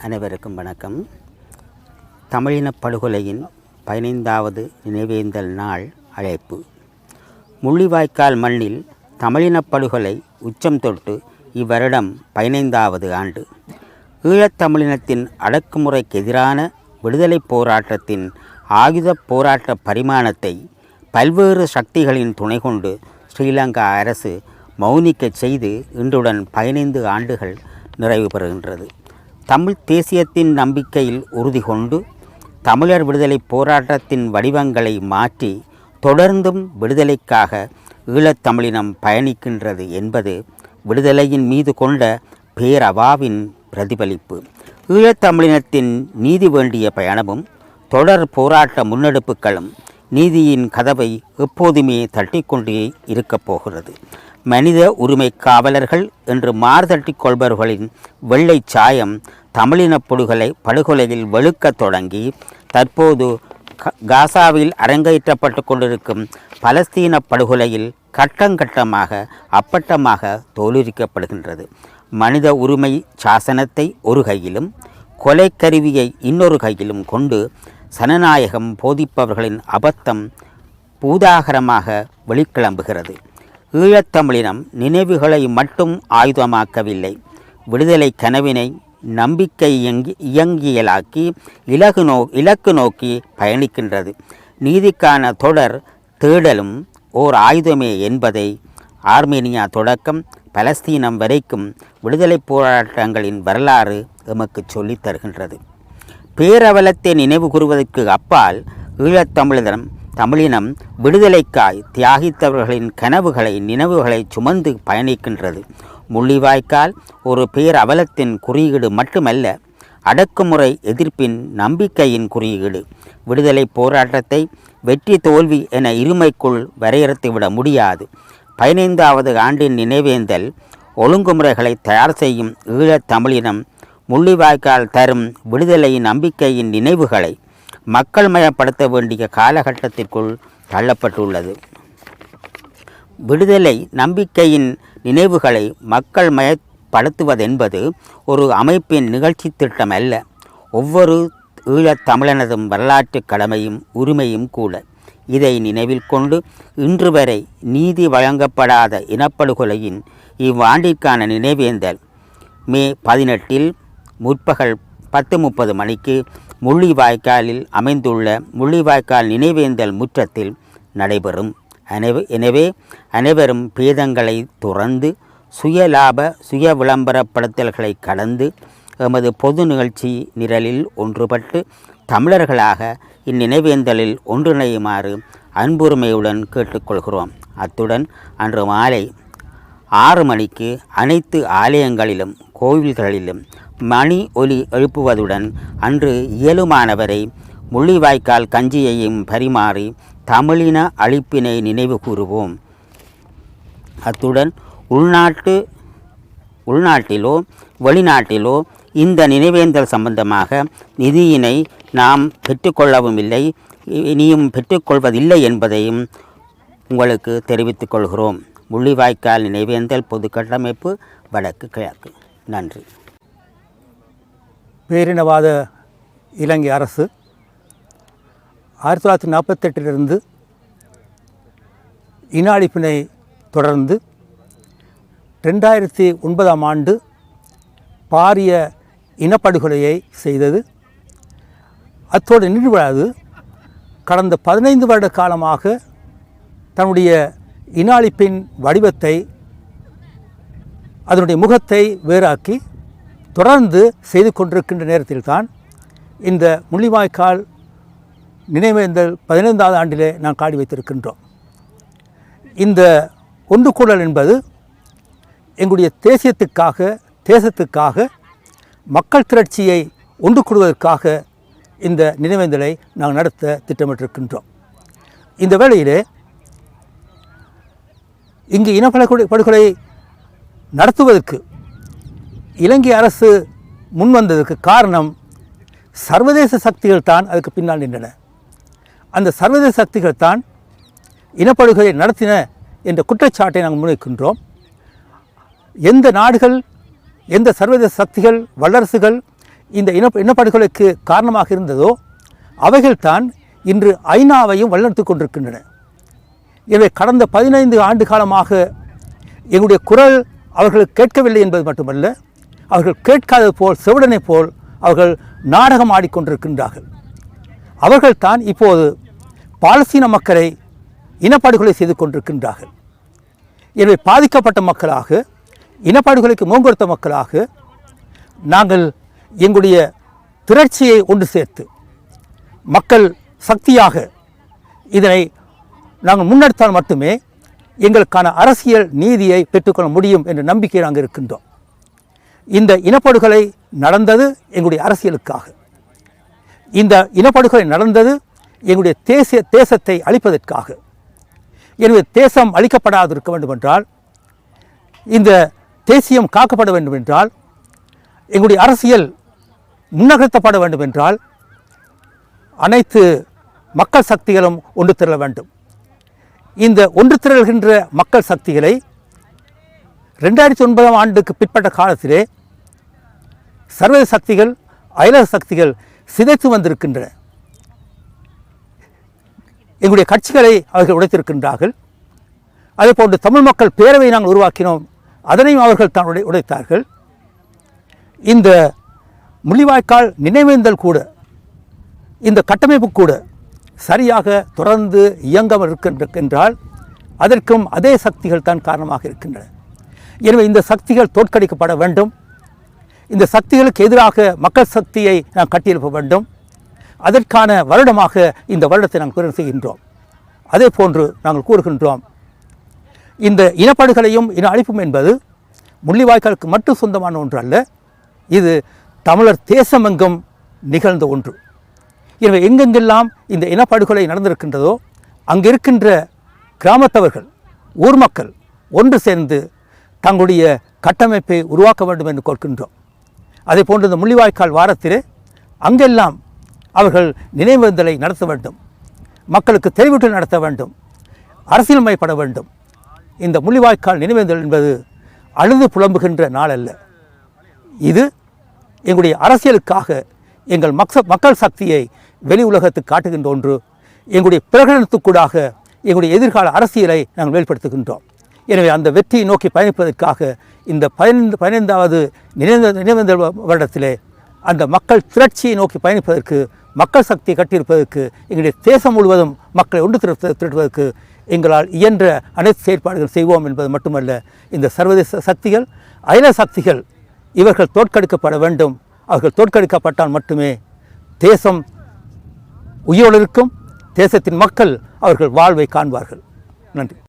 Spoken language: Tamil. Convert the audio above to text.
அனைவருக்கும் வணக்கம். தமிழினப் படுகொலையின் பதினைந்தாவது நினைவேந்தல் நாள் அழைப்பு. முள்ளிவாய்க்கால் மண்ணில் தமிழின படுகொலை உச்சம் தொட்டு இவ்வருடம் பதினைந்தாவது ஆண்டு. ஈழத்தமிழினத்தின் அடக்குமுறைக்கு எதிரான விடுதலைப் போராட்டத்தின் ஆயுதப் போராட்ட பரிமாணத்தை பல்வேறு சக்திகளின் துணை கொண்டு ஸ்ரீலங்கா அரசு மௌனிக்கச் செய்து இன்றுடன் பதினைந்து ஆண்டுகள் நிறைவு பெறுகின்றது தமிழ் தேசியத்தின் நம்பிக்கையில் உறுதி கொண்டு தமிழர் விடுதலை போராட்டத்தின் வடிவங்களை மாற்றி தொடர்ந்தும் விடுதலைக்காக ஈழத்தமிழினம் பயணிக்கின்றது என்பது விடுதலையின் மீது கொண்ட பேரவாவின் பிரதிபலிப்பு. ஈழத்தமிழினத்தின் நீதி வேண்டிய பயணமும் தொடர் போராட்ட முன்னெடுப்புகளும் நீதியின் கதவை எப்போதுமே தட்டிக்கொண்டே இருக்கப் போகிறது. மனித உரிமை காவலர்கள் என்று மார்தட்டிக் கொள்பவர்களின் வெள்ளை சாயம் தமிழினப் படுகொலை படுகொலையில் வெளுக்கத் தொடங்கி தற்போது க- காசாவில் அரங்கேற்றப்பட்டு கொண்டிருக்கும் பலஸ்தீன படுகொலையில் கட்டங்கட்டமாக அப்பட்டமாக தோலுரிக்கப்படுகின்றது. மனித உரிமை சாசனத்தை ஒரு கையிலும் கொலைக்கருவியை இன்னொரு கையிலும் கொண்டு சனநாயகம் போதிப்பவர்களின் அபத்தம் பூதாகரமாக வெளிக்கிளம்புகிறது. ஈழத்தமிழினம் நினைவுகளை மட்டும் ஆயுதமாக்கவில்லை. விடுதலை கனவினை நம்பிக்கை இயங்கி இயங்கியலாக்கி இலகு நோ இலக்கு நோக்கி பயணிக்கின்றது. நீதிக்கான தொடர் தேடலும் ஓர் ஆயுதமே என்பதை ஆர்மேனியா தொடக்கம் பலஸ்தீனம் வரைக்கும் விடுதலைப் போராட்டங்களின் வரலாறு எமக்கு சொல்லித் தருகின்றது பேரவலத்தை நினைவு கூறுவதற்கு அப்பால் ஈழத்தமிழினம் தமிழினம் விடுதலைக்காய் தியாகித்தவர்களின் கனவுகளை நினைவுகளை சுமந்து பயணிக்கின்றது. முள்ளிவாய்க்கால் ஒரு பேரவலத்தின் குறியீடு மட்டுமல்ல அடக்குமுறை எதிர்ப்பின் நம்பிக்கையின் குறியீடு. விடுதலை போராட்டத்தை வெற்றி தோல்வி என இருமைக்குள் வரையறுத்துவிட முடியாது. பதினைந்தாவது ஆண்டின் நினைவேந்தல் ஒழுங்குமுறைகளை தயார் செய்யும் ஈழத் தமிழினம் முள்ளிவாய்க்கால் தரும் விடுதலை நம்பிக்கையின் நினைவுகளை மக்கள் மயப்படுத்த வேண்டிய காலகட்டத்திற்குள் தள்ளப்பட்டுள்ளது. விடுதலை நம்பிக்கையின் நினைவுகளை மக்கள் மயப்படுத்துவதென்பது ஒரு அமைப்பின் நிகழ்ச்சி திட்டம் அல்ல ஒவ்வொரு ஈழத் தமிழனதும் வரலாற்று கடமையும் உரிமையும் கூட. இதை நினைவில் கொண்டு இன்று வரை நீதி வழங்கப்படாத இனப்படுகொலையின் இவ்வாண்டிற்கான நினைவேந்தல் மே பதினெட்டில் முற்பகல் பத்து முப்பது மணிக்கு முள்ளிவாய்க்காலில் அமைந்துள்ள முள்ளிவாய்க்கால் நினைவேந்தல் முற்றத்தில் நடைபெறும். எனவே எனவே அனைவரும் பேதங்களை துறந்து சுயலாப சுய விளம்பரப்படுத்தல்களை கடந்து எமது பொது நிகழ்ச்சி நிரலில் ஒன்றுபட்டு தமிழர்களாக இந்நினைவேந்தலில் ஒன்றிணையுமாறு அன்புரிமையுடன் கேட்டுக்கொள்கிறோம். அத்துடன் அன்று மாலை ஆறு மணிக்கு அனைத்து ஆலயங்களிலும் கோவில்களிலும் மணி ஒலி எழுப்புவதுடன் அன்று இயலுமானவரை முள்ளிவாய்க்கால் கஞ்சியையும் பரிமாறி தமிழின அழிப்பினை நினைவு கூறுவோம். அத்துடன் உள்நாட்டு உள்நாட்டிலோ வெளிநாட்டிலோ இந்த நினைவேந்தல் சம்பந்தமாக நிதியினை நாம் பெற்றுக்கொள்ளவும் இல்லை இனியும் பெற்றுக்கொள்வதில்லை என்பதையும் உங்களுக்கு தெரிவித்துக் கொள்கிறோம் முள்ளிவாய்க்கால் நினைவேந்தல் பொது கட்டமைப்பு வடக்கு கிழக்கு. நன்றி. பேரினவாத இலங்கை அரசு ஆயிரத்தி தொள்ளாயிரத்தி நாற்பத்தெட்டிலிருந்து இன அழிப்பினை தொடர்ந்து ரெண்டாயிரத்தி ஒன்பதாம் ஆண்டு பாரிய இனப்படுகொலையை செய்தது. அத்தோடு நின்று கடந்த பதினைந்து வருட காலமாக தன்னுடைய இன அழிப்பின் வடிவத்தை அதனுடைய முகத்தை வேறாக்கி தொடர்ந்து செய்து கொண்டிருக்கின்ற நேரத்தில்தான் இந்த முள்ளிவாய்க்கால் நினைவேந்தல் பதினைந்தாவது ஆண்டிலே நாம் காடி வைத்திருக்கின்றோம். இந்த ஒன்று கூடல் என்பது எங்களுடைய தேசியத்துக்காக தேசத்துக்காக மக்கள் திரட்சியை ஒன்று கூடுவதற்காக இந்த நினைவேந்தலை நாங்கள் நடத்த திட்டமிட்டிருக்கின்றோம். இந்த வேளையிலே இங்கு இனப்படுகொலை படுகொலை நடத்துவதற்கு இலங்கை அரசு முன்வந்ததற்கு காரணம் சர்வதேச சக்திகள் தான் அதுக்கு பின்னால் நின்றன. அந்த சர்வதேச சக்திகள் தான் இனப்படுகொலை நடத்தின என்ற குற்றச்சாட்டை நாங்கள் முன்வைக்கின்றோம். எந்த நாடுகள் எந்த சர்வதேச சக்திகள் வல்லரசுகள் இந்த இன இனப்படுகொலைக்கு காரணமாக இருந்ததோ அவைகள்தான் இன்று ஐநாவையும் வழிநடத்தி கொண்டிருக்கின்றன. எனவே கடந்த பதினைந்து ஆண்டு காலமாக எங்களுடைய குரல் அவர்கள் கேட்கவில்லை என்பது மட்டுமல்ல அவர்கள் கேட்காதது போல் செவிடனைப் போல் அவர்கள் நாடகம் ஆடிக்கொண்டிருக்கின்றார்கள். அவர்கள் தான் இப்போது பாலஸ்தீன மக்களை இனப்படுகொலை செய்து கொண்டிருக்கின்றார்கள். எனவே பாதிக்கப்பட்ட மக்களாக இனப்படுகொலைக்கு மூங்கொடுத்த மக்களாக நாங்கள் எங்களுடைய திரட்சியை ஒன்று சேர்த்து மக்கள் சக்தியாக இதனை நாங்கள் முன்னெடுத்தால் மட்டுமே எங்களுக்கான அரசியல் நீதியை பெற்றுக்கொள்ள முடியும் என்ற நம்பிக்கை நாங்கள் இருக்கின்றோம். இந்த இனப்படுகொலை நடந்தது எங்களுடைய அரசியலுக்காக. இந்த இனப்படுகொலை நடந்தது எங்களுடைய தேசிய தேசத்தை அழிப்பதற்காக. எனவே தேசம் அழிக்கப்படாதிருக்க வேண்டுமென்றால் இந்த தேசியம் காக்கப்பட வேண்டுமென்றால் எங்களுடைய அரசியல் முன்னகர்த்தப்பட வேண்டுமென்றால் அனைத்து மக்கள் சக்திகளும் ஒன்று திரள வேண்டும். இந்த ஒன்று திரள்கின்ற மக்கள் சக்திகளை ரெண்டாயிரத்தி ஒன்பதாம் ஆண்டுக்கு பிற்பட்ட காலத்திலே சர்வதேச சக்திகள் அயலக சக்திகள் சிதைத்து வந்திருக்கின்றன. எங்களுடைய கட்சிகளை அவர்கள் உடைத்திருக்கின்றார்கள். அதே போன்று தமிழ் மக்கள் பேரவை நாங்கள் உருவாக்கினோம். அதனையும் அவர்கள் தான் உடை உடைத்தார்கள். இந்த முள்ளிவாய்க்கால் நினைவேந்தல் கூட இந்த கட்டமைப்பு கூட சரியாக தொடர்ந்து இயங்காமல் இருக்கின்றால் என்றால் அதற்கும் அதே சக்திகள் தான் காரணமாக இருக்கின்றன. எனவே இந்த சக்திகள் தோற்கடிக்கப்பட வேண்டும். இந்த சக்திகளுக்கு எதிராக மக்கள் சக்தியை நாம் கட்டியெழுப்ப வேண்டும். அதற்கான வருடமாக இந்த வருடத்தை நாங்கள் குறை செய்கின்றோம். அதே போன்று நாங்கள் கூறுகின்றோம். இந்த இனப்படுகொலையும் இன அழிப்பும் என்பது முள்ளிவாய்க்காலுக்கு மட்டும் சொந்தமான ஒன்று அல்ல இது தமிழர் தேசமெங்கும் நிகழ்ந்த ஒன்று. எனவே எங்கெங்கெல்லாம் இந்த இனப்படுகொலை நடந்திருக்கின்றதோ அங்கே இருக்கின்ற கிராமத்தவர்கள் ஊர் மக்கள் ஒன்று சேர்ந்து தங்களுடைய கட்டமைப்பை உருவாக்க வேண்டும் என்று கோர்க்கின்றோம் அதே போன்று இந்த முள்ளிவாய்க்கால் வாரத்திலே அங்கெல்லாம் அவர்கள் நினைவேந்தலை நடத்த வேண்டும். மக்களுக்கு தெரிவிட்டு நடத்த வேண்டும். அரசியலமைப்பட வேண்டும். இந்த முள்ளிவாய்க்கால் நினைவேந்தல் என்பது அழுது புலம்புகின்ற நாள் அல்ல இது எங்களுடைய அரசியலுக்காக எங்கள் மக்ச மக்கள் சக்தியை வெளி உலகத்துக்கு காட்டுகின்ற ஒன்று. எங்களுடைய பிரகடனத்துக்கூடாக எங்களுடைய எதிர்கால அரசியலை நாங்கள் வெளிப்படுத்துகின்றோம் எனவே அந்த வெற்றியை நோக்கி பயணிப்பதற்காக இந்த பதினைந்து பதினைந்தாவது நினைந்த நினைவேந்தல் வருடத்திலே அந்த மக்கள் திரட்சியை நோக்கி பயணிப்பதற்கு மக்கள் சக்தியை கட்டியிருப்பதற்கு எங்களுடைய தேசம் முழுவதும் மக்களை ஒன்று திரட்டு திரட்டுவதற்கு எங்களால் இயன்ற அனைத்து செயற்பாடுகள் செய்வோம் என்பது மட்டுமல்ல இந்த சர்வதேச சக்திகள் அயல சக்திகள் இவர்கள் தோற்கடிக்கப்பட வேண்டும். அவர்கள் தோற்கடிக்கப்பட்டால் மட்டுமே தேசம் உயிரோடு இருக்கும் தேசத்தின் மக்கள் அவர்கள் வாழ்வை காண்பார்கள். நன்றி.